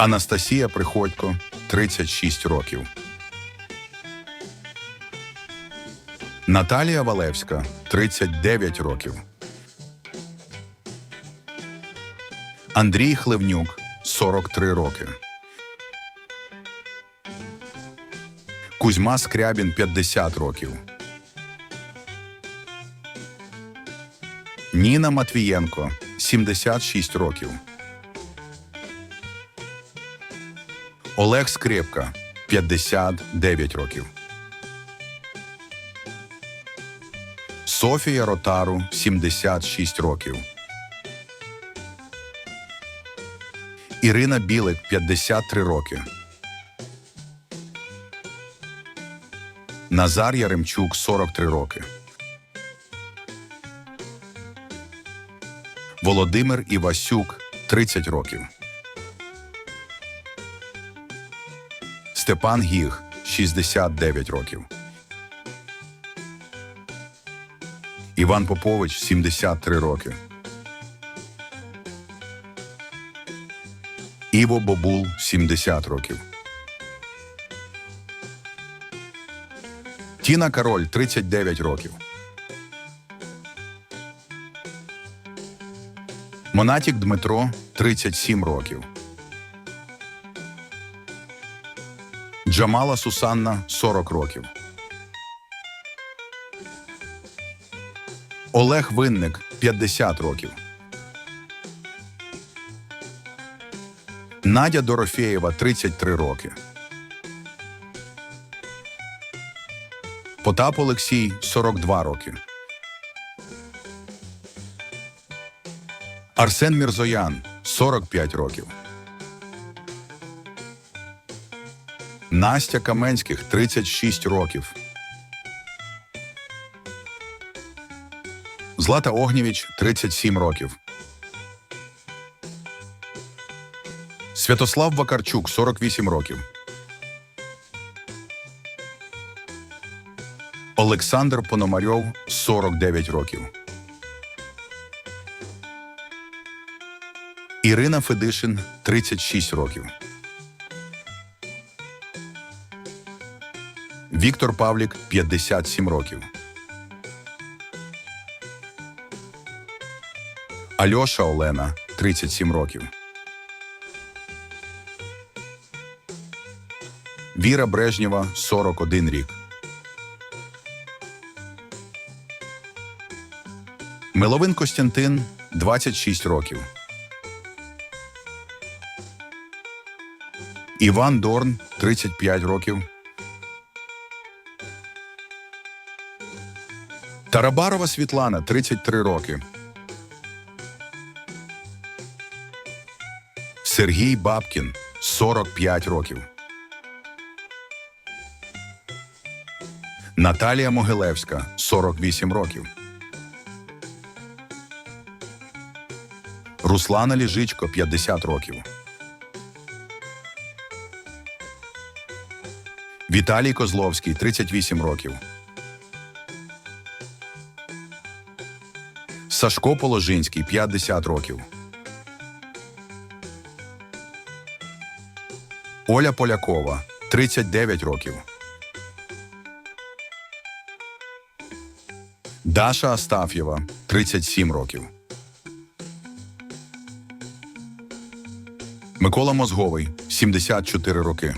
Анастасія Приходько 36 років. Наталія Валевська 39 років. Андрій Хливнюк 43 роки. Кузьма Скрябін 50 років. Ніна Матвієнко 76 років. Олег Скрипка 59 років. Софія Ротару 76 років. Ірина Білик 53 роки. Назар Яремчук 43 роки. Володимир Івасюк 30 років. Степан Гіг 69 років. Іван Попович 73 роки. Іво Бобул 70 років. Тіна Кароль 39 років. Монатік Дмитро 37 років. Джамала Сусанна 40 років. Олег Винник 50 років. Надя Дорофєєва 33 роки. Потап Олексій 42 роки. Арсен Мірзоян 45 років. Настя Каменських 36 років. Злата Огнєвіч 37 років. Святослав Вакарчук 48 років. Олександр Пономарьов 49 років. Ірина Федишин 36 років. Віктор Павлік 57 років. Альоша Олена 37 років. Віра Брежнєва 41 рік. Миловин Костянтин 26 років. Іван Дорн 35 років. Тарабарова Світлана 33 роки. Сергій Бабкін 45 років. Наталія Могилевська 48 років. Руслана Ліжичко 50 років. Віталій Козловський 38 років. Сашко Положинський 50 років. Оля Полякова 39 років. Даша Астаф'єва 37 років. Микола Мозговий 74 роки.